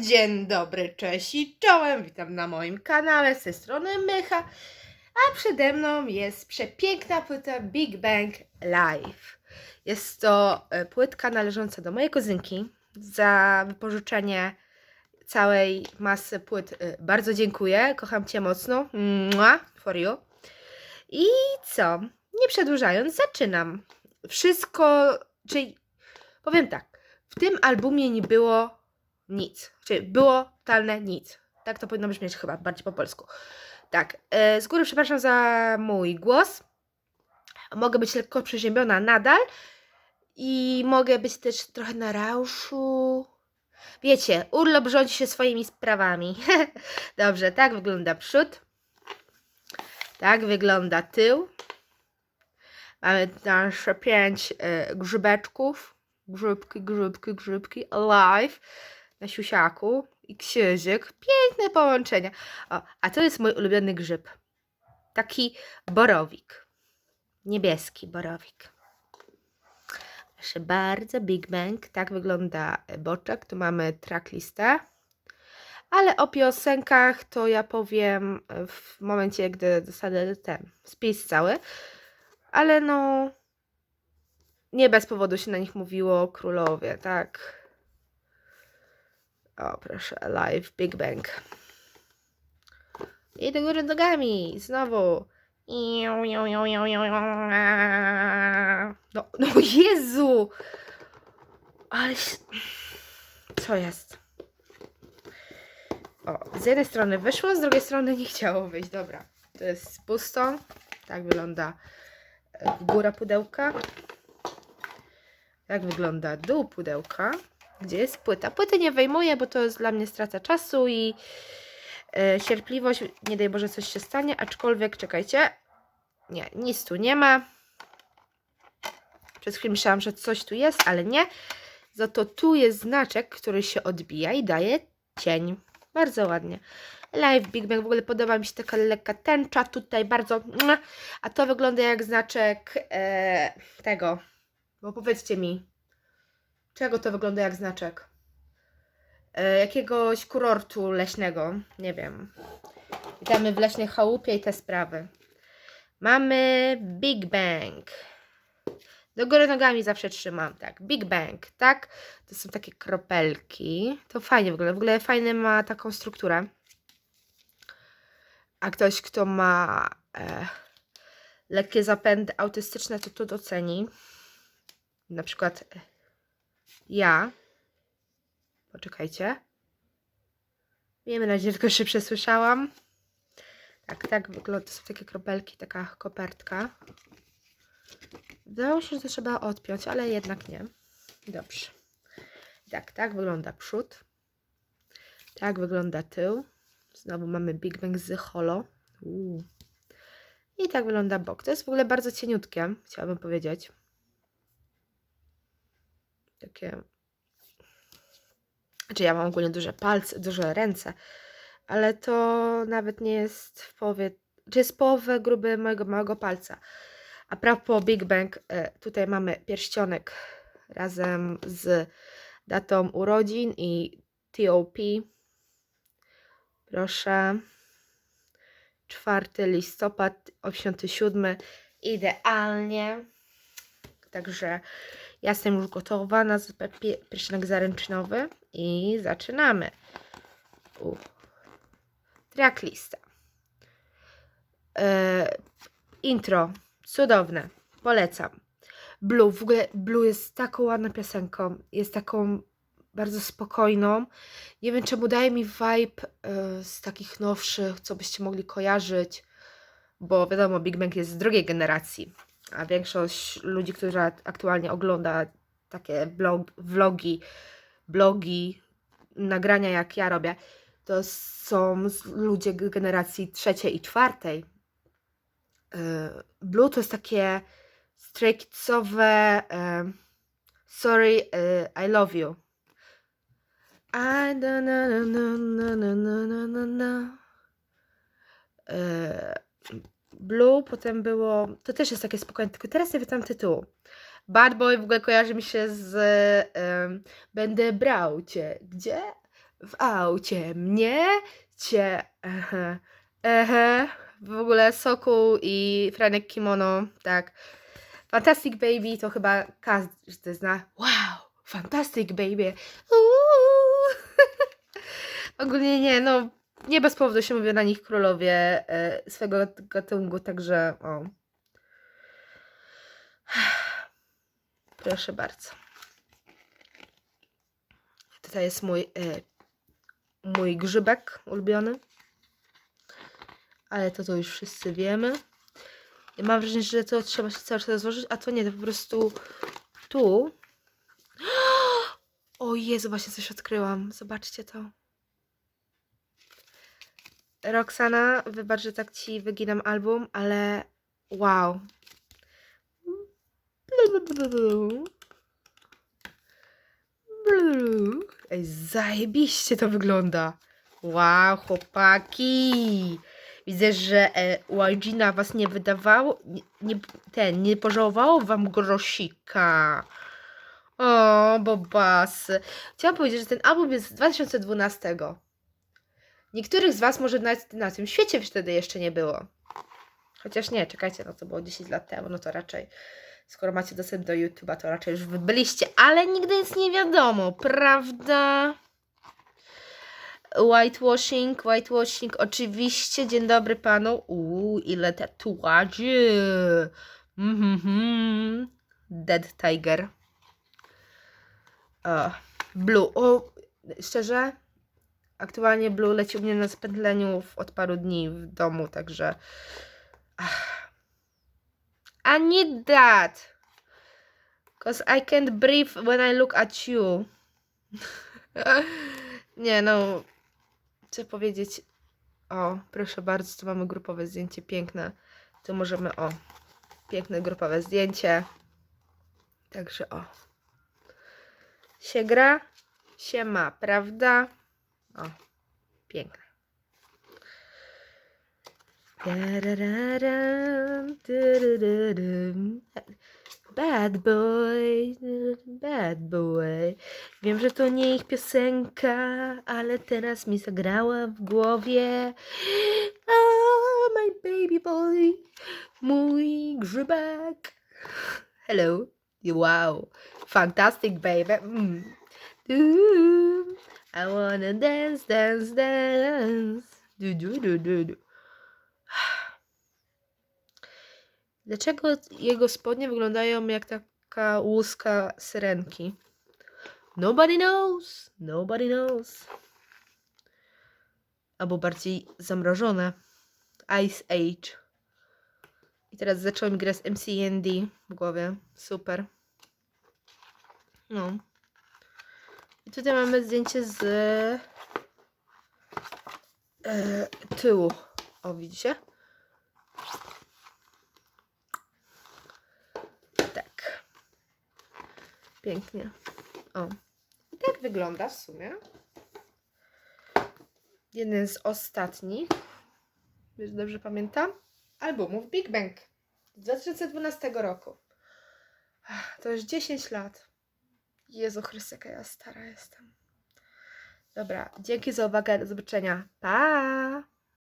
Dzień dobry, cześć i czołem. Witam na moim kanale z tej strony Mycha. A przede mną jest przepiękna płyta Big Bang Live. Jest to e, płytka należąca do mojej kuzynki. Za wypożyczenie całej masy płyt e, bardzo dziękuję. Kocham Cię mocno. Mua, for you. I co? Nie przedłużając, zaczynam. Wszystko, czyli powiem tak. W tym albumie nie było nic. Czyli było totalne nic. Tak to powinno brzmieć chyba, bardziej po polsku. Tak, e, z góry przepraszam za mój głos. Mogę być lekko przeziębiona nadal i mogę być też trochę na rauszu. Wiecie, urlop rządzi się swoimi sprawami. Dobrze, tak wygląda przód. Tak wygląda tył. Mamy nasze pięć e, grzybeczków. Grzybki, grzybki, grzybki. Alive na siusiaku i księżyk. Piękne połączenia. O, a to jest mój ulubiony grzyb. Taki borowik. Niebieski borowik. Proszę bardzo, Big Bang. Tak wygląda boczek. Tu mamy tracklistę. Ale o piosenkach to ja powiem w momencie, gdy dostanę ten spis cały. Ale no, nie bez powodu się na nich mówiło królowie, tak? O, proszę, live Big Bang. I do góry nogami, znowu. No, no Jezu! Ale... Co jest? O, z jednej strony wyszło, z drugiej strony nie chciało wyjść. Dobra, to jest pusto. Tak wygląda e, góra pudełka. Tak wygląda dół pudełka. Gdzie jest płyta? Płyty nie wyjmuję, bo to jest dla mnie strata czasu i e, cierpliwość. Nie daj Boże, coś się stanie. Aczkolwiek, czekajcie. Nie, nic tu nie ma. Przez chwilę myślałam, że coś tu jest, ale nie. Za to tu jest znaczek, który się odbija i daje cień. Bardzo ładnie. Live Big Bang, w ogóle podoba mi się taka lekka tęcza tutaj, bardzo. A to wygląda jak znaczek e, tego. Bo powiedzcie mi, czego to wygląda jak znaczek? E, jakiegoś kurortu leśnego, nie wiem. Witamy w leśnej chałupie i te sprawy. Mamy Big Bang. Do góry nogami zawsze trzymam, tak. Big Bang, tak? To są takie kropelki. To fajnie wygląda. W ogóle fajny ma taką strukturę. A ktoś, kto ma e, lekkie zapędy autystyczne, to to doceni. Na przykład e, ja. Poczekajcie. Miejmy nadzieję, tylko się przesłyszałam. Tak, tak wygląda. To są takie kropelki, taka kopertka. Wydawało się, że to trzeba odpiąć, ale jednak nie. Dobrze. Tak, tak wygląda przód. Tak wygląda tył. Znowu mamy Big Bang z holo. Uuu. I tak wygląda bok. To jest w ogóle bardzo cieniutkie, chciałabym powiedzieć. Takie. Znaczy, ja mam ogólnie duże palce, duże ręce, ale to nawet nie jest w połowie. Czy jest połowę gruby mojego małego palca. A propos Big Bang, e, tutaj mamy pierścionek razem z datą urodzin i TOP. Proszę. 4 listopad 87. Idealnie. Także ja jestem już gotowa na pierścionek zaręczynowy i zaczynamy. U. Tracklista. E, intro. Cudowne. Polecam. Blue. W ogóle Blue jest taką ładną piosenką. Jest taką bardzo spokojną. Nie wiem, czemu daje mi vibe e, z takich nowszych, co byście mogli kojarzyć, bo wiadomo, Big Bang jest z drugiej generacji, a większość ludzi, która aktualnie ogląda takie vlog, vlogi, blogi, nagrania jak ja robię, to są ludzie generacji trzeciej i czwartej. E, Blue to jest takie stray kidsowe e, Sorry, e, I love you. I do na na na na na na na na. Blue, potem było. To też jest takie spokojne, tylko teraz nie wiem tytułu. Bad Boy w ogóle kojarzy mi się z em, Będę brał cię. Gdzie? w aucie mnie, cię, ehe, ehe, w ogóle Soku i Franek Kimono, tak. Fantastic Baby to chyba każdy zna. Wow, Fantastic Baby. Uuu. Ogólnie nie, no nie bez powodu się mówi na nich królowie e, swego gatunku, także o. Proszę bardzo. Tutaj jest mój, e, mój grzybek ulubiony. Ale to to już wszyscy wiemy. I mam wrażenie, że to trzeba się cały czas złożyć, a to nie, to po prostu tu. O Jezu, właśnie coś odkryłam. Zobaczcie to. Roxana, wybacz, że tak ci wyginam album, ale wow. Ej, zajebiście to wygląda. Wow, chłopaki. Widzę, że e, na was nie wydawało, nie, nie, ten, nie pożałowało wam grosika. O, bobas. Chciałam powiedzieć, że ten album jest z 2012. Niektórych z was może nawet na tym świecie wtedy jeszcze nie było. Chociaż nie, czekajcie, no to było 10 lat temu, no to raczej, skoro macie dostęp do YouTube'a, to raczej już wy byliście, ale nigdy nic nie wiadomo, prawda? Whitewashing, whitewashing, oczywiście, dzień dobry panu. Uuu, ile tatuaży. Mhm, Dead Tiger. O, Blue, o, szczerze, aktualnie Blue leci u mnie na spędleniu w- od paru dni w domu, także... I need that. Cause I can't breathe when I look at you. Nie no, chcę powiedzieć, o, proszę bardzo, tu mamy grupowe zdjęcie, piękne. Tu możemy, o, piękne grupowe zdjęcie. Także o. Się gra, się ma, prawda? O, piękne. Bad boy, bad boy. Wiem, że to nie ich piosenka, ale teraz mi zagrała w głowie. Oh, my baby boy, mój grzybek. Hello, wow, fantastic baby. Mm. I wanna dance, dance, dance. Du, du, du, du, du. Dlaczego jego spodnie wyglądają jak taka łuska syrenki? Nobody knows. Nobody knows. Albo bardziej zamrożone. Ice Age. I teraz zacząłem grać MCND w głowie. Super. No. Tutaj mamy zdjęcie z e, tyłu. O, widzicie? Tak. Pięknie. O. I tak wygląda w sumie. Jeden z ostatnich, jeśli dobrze pamiętam, albumów Big Bang z 2012 roku. To już 10 lat. Jezu Chryste, jaka ja stara jestem. Dobra, dzięki za uwagę, do zobaczenia. Pa!